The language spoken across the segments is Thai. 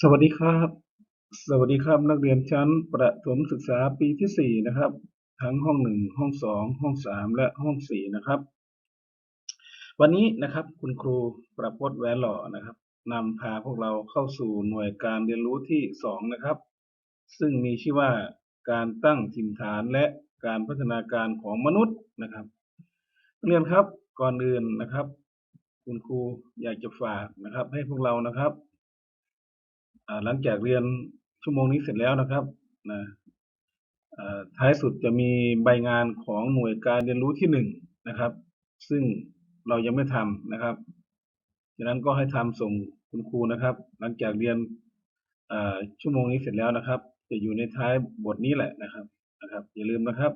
สวัสดีครับ สวัสดีครับนักเรียนชั้นประถมศึกษาปีที่สี่นะครับ ทั้งห้องหนึ่งห้องสองห้องสามและห้องสี่นะครับ วันนี้นะครับคุณครูประพจน์แวนหล่อนะครับนำพาพวกเราเข้าสู่หน่วยการเรียนรู้ที่สองนะครับ ซึ่งมีชื่อว่าการตั้งถิ่นฐานและการพัฒนาการของมนุษย์นะครับนักเรียนครับก่อนอื่นนะครับ คุณครูอยากจะฝากนะครับ ให้พวกเรานะครับ หลังจากเรียนชั่วโมงนี้เสร็จแล้วนะครับนะท้ายสุดจะมีใบงานของหน่วยการเรียนรู้ที่หนึ่งนะครับ ซึ่งเรายังไม่ทำนะครับฉะนั้นก็ให้ทำส่งคุณครูนะครับ หลังจากเรียนชั่วโมงนี้เสร็จแล้วนะครับ จะอยู่ในท้ายบทนี้แหละนะครับนะครับ อย่าลืมนะครับ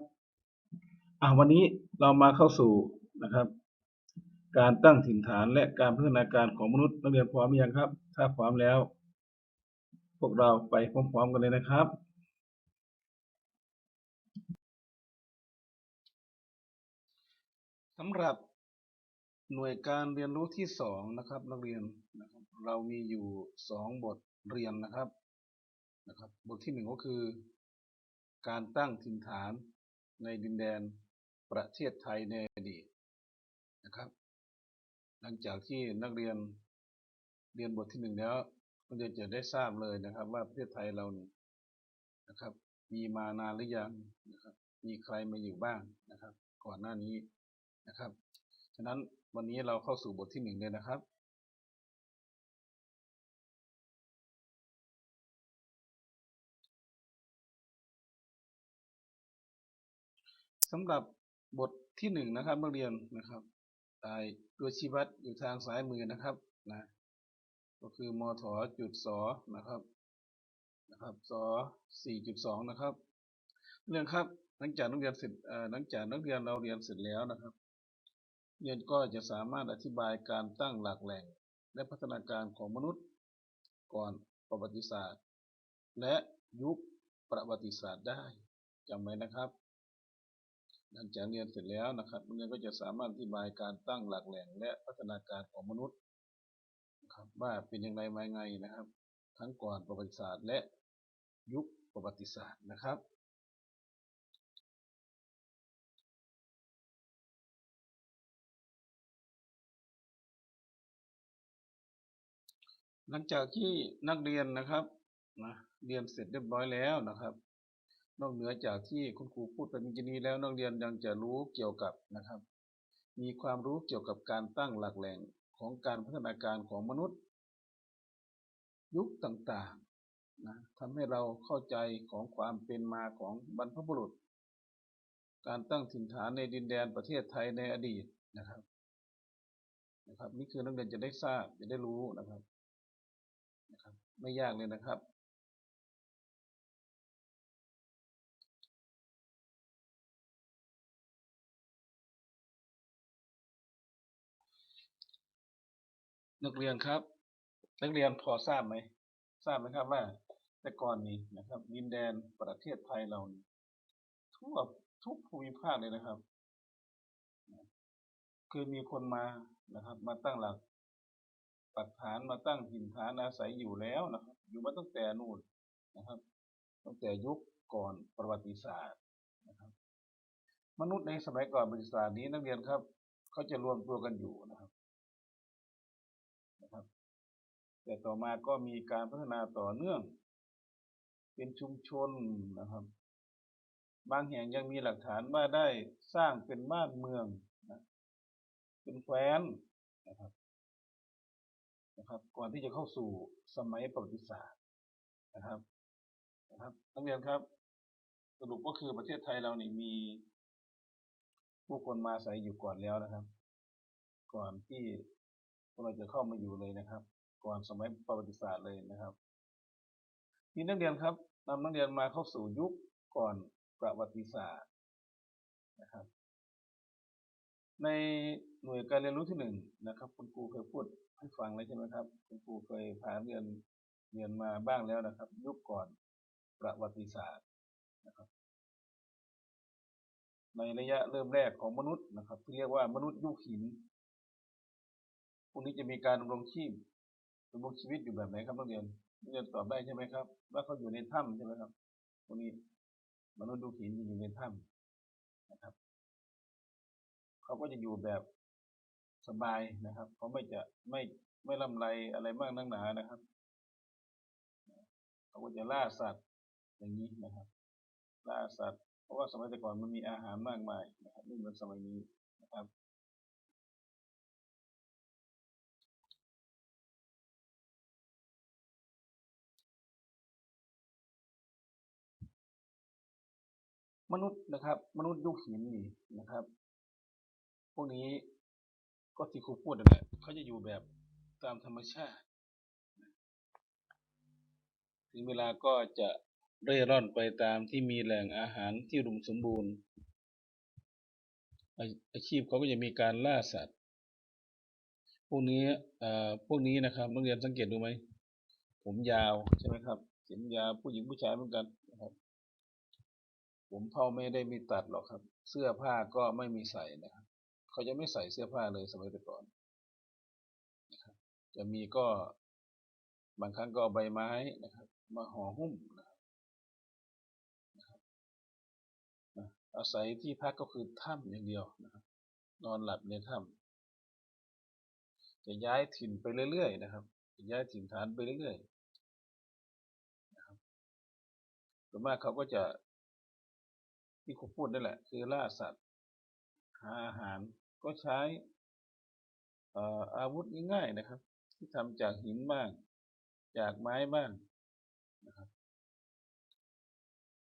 อ่าวันนี้เรามาเข้าสู่นะครับ การตั้งถิ่นฐานและการพัฒนาการของมนุษย์นักเรียนพร้อมหรือยังครับ ถ้าพร้อมแล้ว พวกเราไปพร้อมๆกันเลยนะครับ สำหรับหน่วยการเรียนรู้ที่สองนะครับนักเรียนนะครับเรามีอยู่สองบทเรียนนะครับนะครับ บทที่หนึ่งก็คือ การตั้งถิ่นฐานในดินแดนประเทศไทยในอดีตนะครับ หลังจากที่นักเรียนเรียนบทที่หนึ่งแล้ว นักเรียนจะได้ทราบเลยนะครับ ว่าประเทศไทยเรานี่นะครับ มีมานานหรือยังนะครับ มีใครมาอยู่บ้างนะครับ ก่อนหน้านี้นะครับ ฉะนั้นวันนี้เราเข้าสู่บทที่หนึ่งเลยนะครับสำหรับบทที่หนึ่งนะครับนักเรียนนะครับตายตัวชี้วัดอยู่ทางซ้ายมือนะครับนะ ก็คือมถจุดสอนะครับนะครับสอสี่จุดสองนะครับเรื่องครับหลังจากนักเรียนเสร็จหลังจากนักเรียนเราเรียนเสร็จแล้วนะครับเรียนก็จะสามารถอธิบายการตั้งหลักแหล่ง และพัฒนาการของมนุษย์ก่อนประวัติศาสตร์ และยุคประวัติศาสตร์ได้จำไว้นะครับ หลังจากเรียนเสร็จแล้วนะครับนักเรียนก็จะสามารถอธิบายการตั้งหลักแหล่ง และพัฒนาการของมนุษย์ ว่าเป็นอย่างไรมาไงนะครับ ทั้งก่อนประวัติศาสตร์และยุคประวัติศาสตร์นะครับ หลังจากที่นักเรียนนะครับนะเรียนเสร็จเรียบร้อยแล้วนะครับ นอกเหนือจากที่คุณครูพูดไปเมื่อกี้นี้แล้วนักเรียนยังจะรู้เกี่ยวกับนะครับ มีความรู้เกี่ยวกับการตั้งหลักแหล่งของการพัฒนาการของมนุษย์ ยุคต่างๆนะทำให้เราเข้าใจของความเป็นมาของบรรพบุรุษ การตั้งถิ่นฐานในดินแดนประเทศไทยในอดีตนะครับนะครับ นี่คือนักเรียนจะได้ทราบจะได้รู้นะครับนะครับ ไม่ยากเลยนะครับนักเรียนครับ นักเรียนพอทราบไหมทราบไหมครับว่า แต่ก่อนนี้นะครับ ดินแดนประเทศไทยเราทั่วทุกภูมิภาคเลยนะครับเคยมีคนมานะครับ มาตั้งหลักปักฐานมาตั้งถิ่นฐานอาศัยอยู่แล้วนะครับ อยู่มาตั้งแต่นู่นนะครับ ตั้งแต่ยุคก่อนประวัติศาสตร์นะครับ มนุษย์ในสมัยก่อนประวัติศาสตร์นี้นักเรียนครับเขาจะรวมตัวกันอยู่นะครับ แต่ต่อมาก็มีการพัฒนาต่อเนื่อง เป็นชุมชนนะครับ บางแห่งยังมีหลักฐานว่าได้สร้างเป็นบ้านเมืองนะเป็นแคว้นนะครับนะครับ ก่อนที่จะเข้าสู่สมัยประวัติศาสตร์นะครับนะครับนักเรียนครับ สรุปก็คือประเทศไทยเรานี่มีผู้คนมาอาศัยอยู่ก่อนแล้วนะครับ ก่อนที่พวกเราจะเข้ามาอยู่เลยนะครับ ก่อนสมัยประวัติศาสตร์เลยนะครับทีนักเรียนครับนำนักเรียนมาเข้าสู่ยุคก่อนประวัติศาสตร์นะครับ ในหน่วยการเรียนรู้ที่หนึ่งนะครับ คุณครูเคยพูดให้ฟังแล้วใช่ไหมครับ คุณครูเคยพาเรียนเรียนมาบ้างแล้วนะครับ ยุคก่อนประวัติศาสตร์นะครับ ในระยะเริ่มแรกของมนุษย์นะครับ ที่เรียกว่ามนุษย์ยุคหินพวกนี้จะมีการดำรงชีพ ดำรงชีวิตอยู่แบบไหนครับนักเรียนนักเรียนตอบได้ใช่ไหมครับ ว่าเขาอยู่ในถ้ำใช่ไหมครับพวกนี้มนุษย์ดูหินอยู่ในถ้ำนะครับเขาก็จะอยู่แบบสบายนะครับเขาไม่จะไม่ไม่ลำไรอะไรมากนักหนานะครับเขาก็จะล่าสัตว์อย่างนี้นะครับ ล่าสัตว์ เพราะว่าสมัยแต่ก่อนมันมีอาหารมากมายนะครับไม่เหมือนสมัยนี้นะครับ มนุษย์นะครับ มนุษย์ยุคหินนี่นะครับ พวกนี้ก็ที่ครูพูดนั่นแหละเขาจะอยู่แบบตามธรรมชาติ ถึงเวลาก็จะเร่ร่อนไปตามที่มีแหล่งอาหารที่รุมสมบูรณ์อาชีพเขาก็จะมีการล่าสัตว์ พวกนี้เอ่อพวกนี้นะครับนักเรียนสังเกตดูไหม ผมยาวใช่ไหมครับผมยาวผู้หญิงผู้ชายเหมือนกัน ผมเผาไม่ได้มีตัดหรอกครับ เสื้อผ้าก็ไม่มีใส่นะครับ เขาจะไม่ใส่เสื้อผ้าเลยสมัยแต่ก่อนนะครับจะมีก็บางครั้งก็ใบไม้นะครับ มาห่อหุ้มนะครับนะรบนะอาศัยที่พักก็คือถ้ำอย่างเดียวนะครับ นอนหลับในถ้ำจะย้ายถิ่นไปเรื่อยๆนะครับจะย้ายถิ่นฐานไปเรื่อยๆนะครับส่วนมากเขาก็จะ ที่ครูพูดนั่นแหละ คือล่าสัตว์ หาอาหารก็ใช้อาวุธง่ายๆนะครับ ที่ทำจากหินบ้าง จากไม้บ้างนะครับ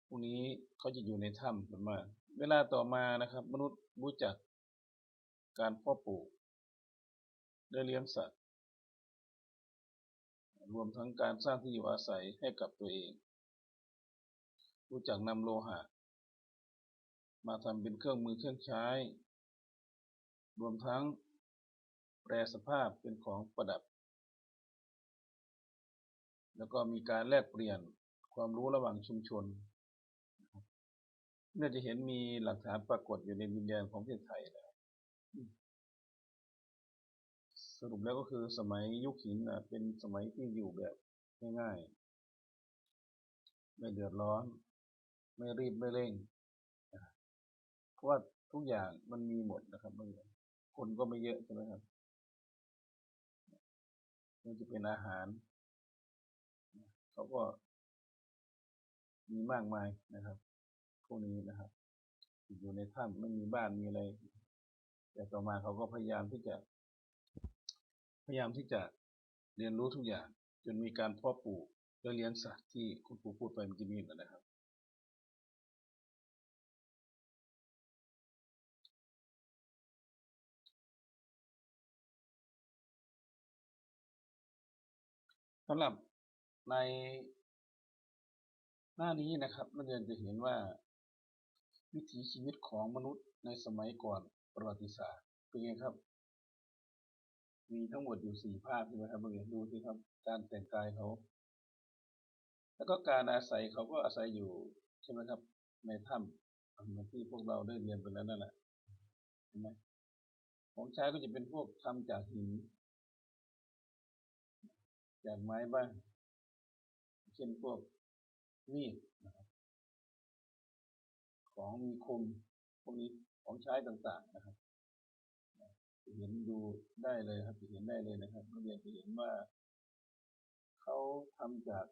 พวกนี้เขาจะอยู่ในถ้ำส่วนมากเวลาต่อมานะครับ มนุษย์รู้จักการเพาะปลูกได้เลี้ยงสัตว์ รวมทั้งการสร้างที่อยู่อาศัยให้กับตัวเอง รู้จักนำโลหะ มาทำเป็นเครื่องมือเครื่องใช้ รวมทั้งแปรสภาพเป็นของประดับ แล้วก็มีการแลกเปลี่ยนความรู้ระหว่างชุมชนนะครับน่าจะเห็นมีหลักฐานปรากฏอยู่ในดินแดนของประเทศไทยนะครับอืมสรุปแล้วก็คือสมัยยุคหินนะเป็นสมัยที่อยู่แบบง่ายๆ ไม่เดือดร้อน ไม่รีบไม่เร่ง ราะว่าทุกอย่างมันมีหมดนะครับมันคนก็ไม่เยอะใช่ไหมครับมันจะเป็นอาหารเขาก็มีมากมายนะครับ พวกนี้นะครับ อยู่ในถ้ำไม่มีบ้านมีอะไรแต่ต่อมาเขาก็พยายามที่จะ พยายามที่จะเรียนรู้ทุกอย่าง จนมีการเพาะปลูกและเลี้ยงสัตว์ที่คุณครูพูดไปเมื่อกี้นี้นะครับำหรับในหน้านี้นะครับนักเรียนจะเห็นว่า วิถีชีวิตของมนุษย์ในสมัยก่อนประวัติศาสตร์เป็นไงครับ มีทั้งหมดอยู่สี่ภาพใช่ไหมครับนักเรียนดูสิครับ การแต่งกายเขา แล้วก็การอาศัยเขาก็อาศัยอยู่ใช่ไหมครับ ในถ้ำเหมือนที่พวกเราได้เรียนไปแล้วนั่นแหละเห็นไหมของใช้ก็จะเป็นพวกทำจากหิน จากไม้บ้าง เช่นพวกมีดนะครับของมีคมพวกนี้ของใช้ต่างๆนะครับจะเห็นดูได้เลยครับจะเห็นได้เลยนะครับนักเรียนจะเห็นว่าเขาทำจาก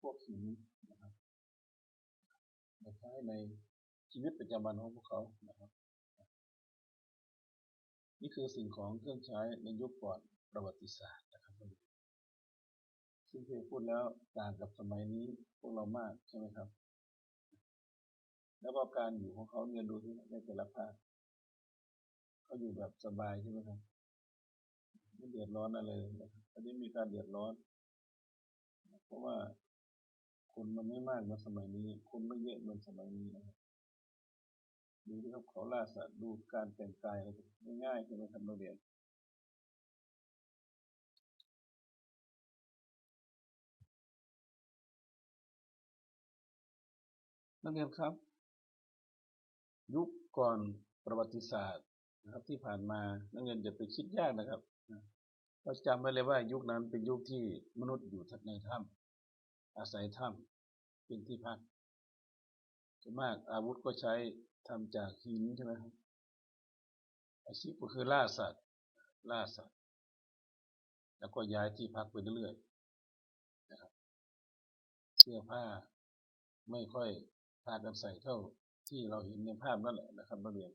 พวกหินนะครับมาใช้ในชีวิตประจำวันของพวกเขานะครับ นี่คือสิ่งของเครื่องใช้ในยุคก่อนประวัติศาสตร์ ซึ่งที่พูดแล้วต่างกับสมัยนี้พวกเรามากใช่ไหมครับ แล้วก็การอยู่ของเขาเนี่ยดูที่ในแต่ละภาคเขาอยู่แบบสบายใช่ไหมครับไม่เดือดร้อนอะไรเลยนะครับอันนี้มีการเดือดร้อน เพราะว่าคนมันไม่มากเหมือนสมัยนี้ คนไม่เยอะเหมือนสมัยนี้นะครับดูที่เขาเขาล่าสัตว์ดูการแต่งกายอะไรง่ายๆใช่ไหมครับนักเรียน นักเรียนครับ ยุคก่อนประวัติศาสตร์นะครับ ที่ผ่านมานักเรียนจะไปคิดยากนะครับเราจำไว้เลยว่ายุคนั้นเป็นยุคที่มนุษย์อยู่ทัดในถ้ำอาศัยถ้ำเป็นที่พักส่วนมากอาวุธก็ใช้ทำจากหินใช่ไหมครับอาชีพก็คือล่าสัตว์ล่าสัตว์ แล้วก็ย้ายที่พักไปเรื่อยๆนะครับเสื้อผ้าไม่ค่อย พากันใส่เท่าที่เราเห็นในภาพนั่นแหละนะครับนักเรียน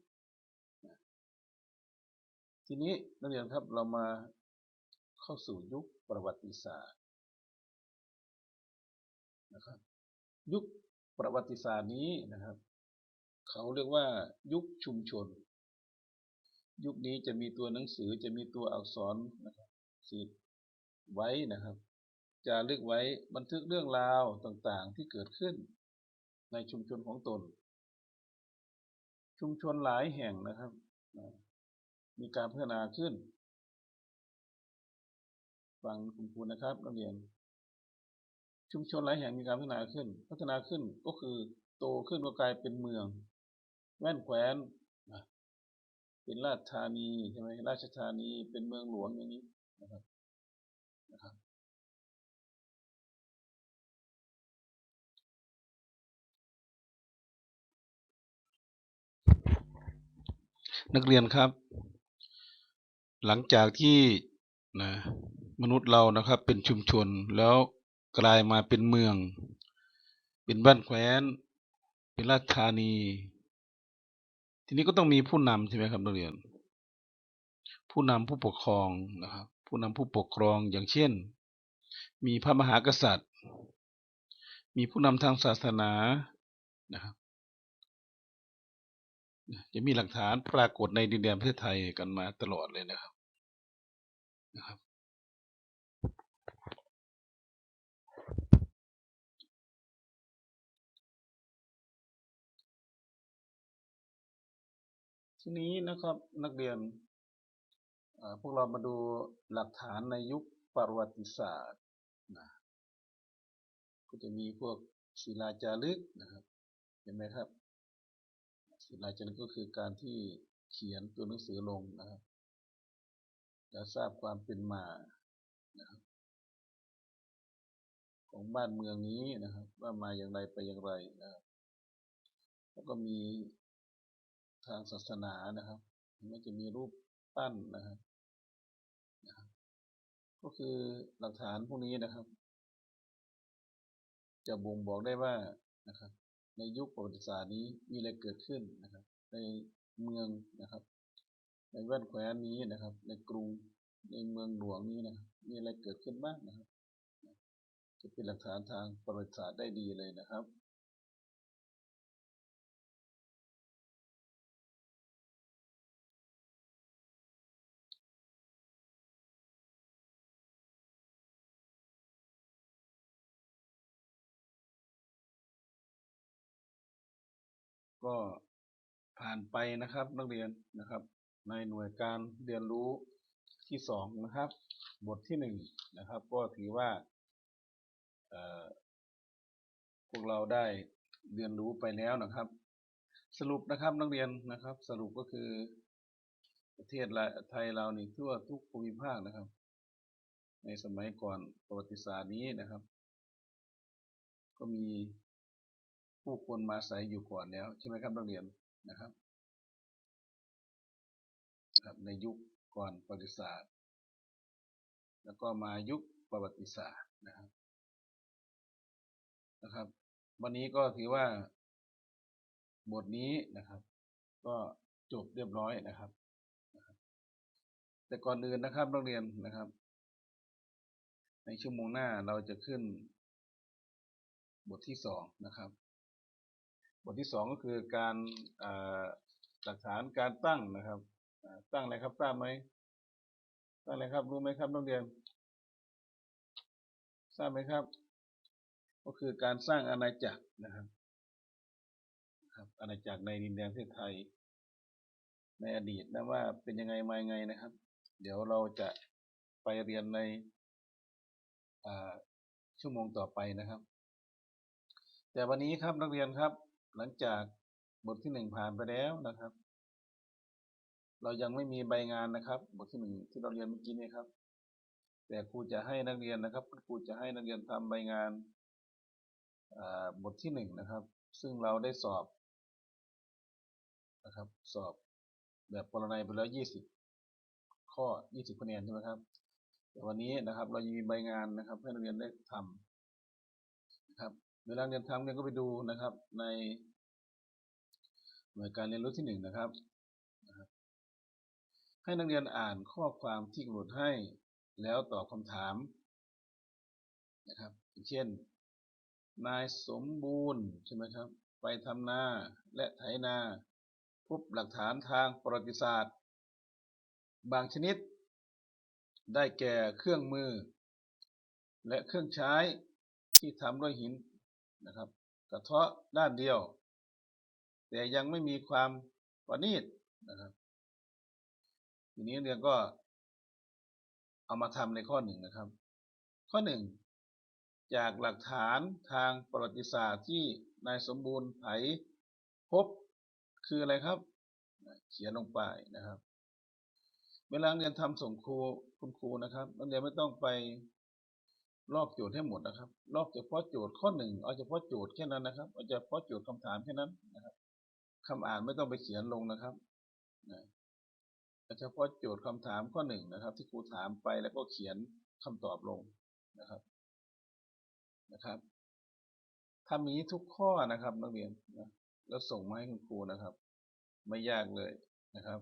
ทีนี้นักเรียนครับเรามาเข้าสู่ยุคประวัติศาสตร์นะครับ ยุคประวัติศาสตร์นี้นะครับ เขาเรียกว่ายุคชุมชน ยุคนี้จะมีตัวหนังสือจะมีตัวอักษรนะครับสืบไว้นะครับ จะลึกไว้บันทึกเรื่องราวต่างๆที่เกิดขึ้น ในชุมชนของตน ชุมชนหลายแห่งนะครับ มีการพัฒนาขึ้น ฟังคุณครูนะครับนักเรียน ชุมชนหลายแห่งมีการพัฒนาขึ้น พัฒนาขึ้นก็คือโตขึ้นก็กลายเป็นเมือง แว่นแคว้นเป็นราชธานีใช่ไหมราชธานีเป็นเมืองหลวงอย่างนี้นะครับนะครับ นักเรียนครับ หลังจากที่นะมนุษย์เรานะครับเป็นชุมชนแล้วกลายมาเป็นเมือง เป็นบ้านแคว้น เป็นราชธานี ทีนี้ก็ต้องมีผู้นำใช่ไหมครับนักเรียน ผู้นำผู้ปกครองนะครับผู้นำผู้ปกครองอย่างเช่น มีพระมหากษัตริย์ มีผู้นำทางศาสนานะครับ จะมีหลักฐานปรากฏในดินแดนประเทศไทยกันมาตลอดเลยนะครับนะครับ ทีนี้นะครับนักเรียนพวกเรามาดูหลักฐานในยุคประวัติศาสตร์นะก็จะมีพวกศิลาจารึกนะครับ เห็นไหมครับ ศิลาจารึกก็คือการที่เขียนตัวหนังสือลงนะครับจะทราบความเป็นมานะครับของบ้านเมืองนี้นะครับ ว่ามาอย่างไรไปอย่างไรนะครับ แล้วก็มีทางศาสนานะครับมันจะมีรูปปั้นนะครับนะครับก็คือหลักฐานพวกนี้นะครับ จะบ่งบอกได้ว่านะครับ ในยุคประวัติศาสตร์นี้มีอะไรเกิดขึ้นนะครับ ในเมืองนะครับ ในแว่นแคว้นนี้นะครับ ในกรุงในเมืองหลวงนี้นะครับมีอะไรเกิดขึ้นบ้างนะครับ จะเป็นหลักฐานทางประวัติศาสตร์ได้ดีเลยนะครับ ก็ผ่านไปนะครับนักเรียนนะครับ ในหน่วยการเรียนรู้ที่สองนะครับ บทที่หนึ่งนะครับ ก็ถือว่าพวกเราได้เรียนรู้ไปแล้วนะครับ สรุปนะครับนักเรียนนะครับ สรุปก็คือประเทศไทยเรานี่ทั่วทุกภูมิภาคนะครับ ในสมัยก่อนประวัติศาสตร์นี้นะครับ ก็มี ผู้คนมาอาศัยอยู่ก่อนแล้วใช่ไหมครับนักเรียนนะครับครับในยุคก่อนประวัติศาสตร์ แล้วก็มายุคประวัติศาสตร์นะครับนะครับ วันนี้ก็ถือว่าบทนี้นะครับ ก็จบเรียบร้อยนะครับ แต่ก่อนอื่นนะครับนักเรียนนะครับ ในชั่วโมงหน้าเราจะขึ้นบทที่สองนะครับ บทที่สองก็คือการหลักฐานการตั้งนะครับตั้งอะไรครับทราบไหมตั้งอะไรครับรู้ไหมครับนักเรียนทราบไหมครับ ก็คือการสร้างอาณาจักรนะครับครับอาณาจักรในดินแดนประเทศไทย ในอดีตนะว่าเป็นยังไงมายังไงนะครับ เดี๋ยวเราจะไปเรียนในชั่วโมงต่อไปนะครับ แต่วันนี้ครับนักเรียนครับ หลังจากบทที่หนึ่งผ่านไปแล้วนะครับ เรายังไม่มีใบงานนะครับ บทที่หนึ่งที่เราเรียนเมื่อกี้นี้ครับ แต่ครูจะให้นักเรียนนะครับครูจะให้นักเรียนทำใบงานบทที่หนึ่งนะครับ ซึ่งเราได้สอบนะครับ สอบแบบปรนัยไปแล้วยี่สิบข้อยี่สิบคะแนนใช่ไหมครับแต่วันนี้นะครับ เรายังมีใบงานนะครับ ให้นักเรียนได้ทำนะครับ เวลาเรียนทำเรียก็ไปดูนะครับ ในหน่วยการเรียนรู้ที่หนึ่งนะครับ ให้นักเรียนอ่านข้อความที่กำหนดให้แล้วตอบคำถามนะครับเช่น นายสมบูรณ์ใช่ไหมครับ ไปทำนาและไถนาพบหลักฐานทางประวัติศาสตร์ บางชนิด ได้แก่เครื่องมือ และเครื่องใช้ที่ทำด้วยหิน นะครับ กระเทาะด้านเดียว แต่ยังไม่มีความประณีตนะครับ ทีนี้เรียนก็เอามาทำในข้อหนึ่งนะครับ ข้อหนึ่งจากหลักฐานทางประวัติศาสตร์ที่นายสมบูรณ์ไผพบคืออะไรครับ เขียนลงไปนะครับ เวลาเรียนทำส่งครูคุณครูนะครับนักเรียนไม่ต้องไป ลอกโจทย์ให้หมดนะครับ ลอกเฉพาะโจทย์ข้อหนึ่งเอาเฉพาะโจทย์แค่นั้นนะครับ เอาเฉพาะโจทย์คำถามแค่นั้นนะครับคำอ่านไม่ต้องไปเขียนลงนะครับนะเอาเฉพาะโจทย์คำถามข้อหนึ่งนะครับ ที่ครูถามไปแล้วก็เขียนคำตอบลงนะครับนะครับทำอย่างนี้ทุกข้อนะครับนักเรียนนะแล้วส่งมาให้คุณครูนะครับ ไม่ยากเลยนะครับ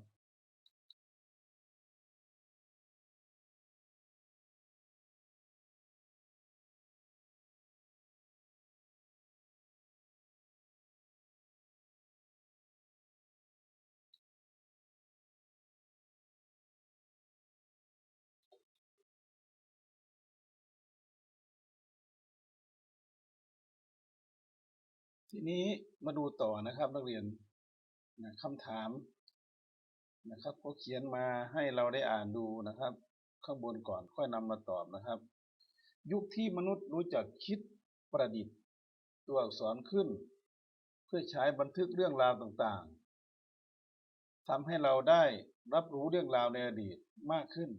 ทีนี้มาดูต่อนะครับนักเรียนนะคำถามนะครับเขาเขียนมาให้เราได้อ่านดูนะครับ ข้างบนก่อนค่อยนำมาตอบนะครับ ยุคที่มนุษย์รู้จักคิดประดิษฐ์ ตัวอักษรขึ้น เพื่อใช้บันทึกเรื่องราวต่างๆทำให้เราได้รับรู้เรื่องราวในอดีตมากขึ้น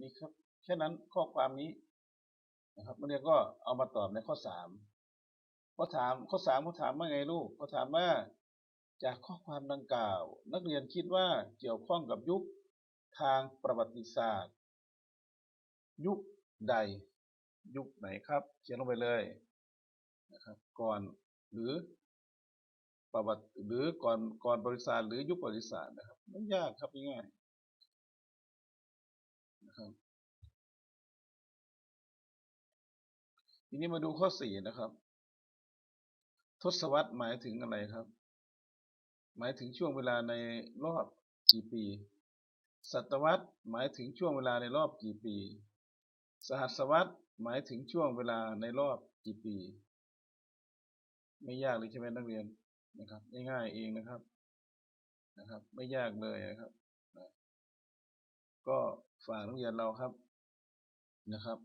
นี่ครับแค่นั้นข้อความนี้นะครับนักเรียนก็เอามาตอบในข้อสาม เขาถามข้อสามเขาถามว่าไงลูกเขาถามว่า จากข้อความดังกล่าว นักเรียนคิดว่าเกี่ยวข้องกับยุคทางประวัติศาสตร์ ยุคใด ยุคไหนครับ เขียนลงไปเลยนะครับ ก่อนหรือประวัติหรือก่อนก่อนประวัติศาสหรือยุคประวัติศาสนะครับไม่ยากครับง่ายนะครับทีนี้มาดูข้อสี่นะครับ ทศวรรษหมายถึงอะไรครับ หมายถึงช่วงเวลาในรอบกี่ปี ศตวรรษหมายถึงช่วงเวลาในรอบกี่ปี สหัสวรรษหมายถึงช่วงเวลาในรอบกี่ปี ไม่ยากเลยใช่ไหมนักเรียนนะครับ ง่ายๆเองนะครับนะครับ ไม่ยากเลยนะครับนะก็ฝากนักเรียนเราครับนะครับ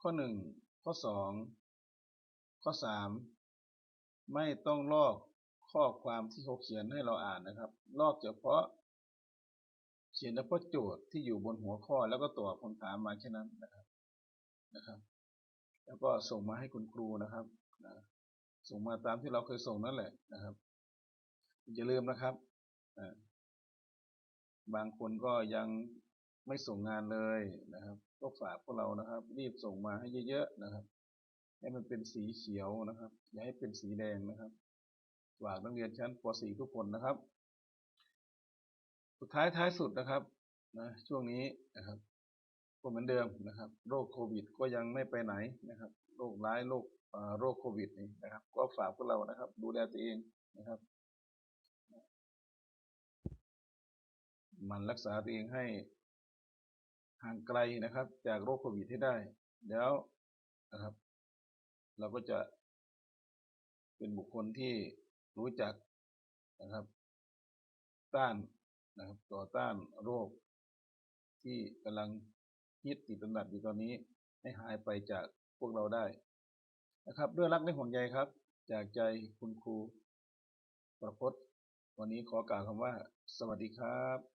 ข้อหนึ่งข้อสองข้อสาม ไม่ต้องลอกข้อความที่เขาเขียนให้เราอ่านนะครับ ลอกเฉพาะ เขียนเฉพาะโจทย์ที่อยู่บนหัวข้อแล้วก็ตอบคำถามมาแค่นั้นนะครับนะครับ แล้วก็ส่งมาให้คุณครูนะครับนะส่งมาตามที่เราเคยส่งนั่นแหละนะครับอย่าลืมนะครับบางคนก็ยังไม่ส่งงานเลยนะครับ ก็ฝากพวกเรานะครับ รีบส่งมาให้เยอะๆนะครับ ให้มันเป็นสีเขียวนะครับ อย่าให้เป็นสีแดงนะครับฝากนักเรียนชั้นป .4 ทุกคนนะครับ สุดท้ายท้ายสุดนะครับนะช่วงนี้นะครับก็เหมือนเดิมนะครับ โรคโควิดก็ยังไม่ไปไหนนะครับ โรคร้ายโรคอ่อโรคโควิดนี่นะครับ ก็ฝากพวกเรานะครับ ดูแลตัวเองนะครับ มันรักษาตัวเองให้ห่างไกลนะครับ จากโรคโควิดให้ได้ แล้วนะครับ เราก็จะเป็นบุคคลที่รู้จักนะครับ ต้านนะครับต่อต้านโรค ที่กำลังฮิตติดอันดับอยู่ตอนนี้ให้หายไปจากพวกเราได้นะครับด้วยรักและห่วงใยครับ จากใจคุณครูประพจน์ วันนี้ขอกล่าวคำว่า สวัสดีครับ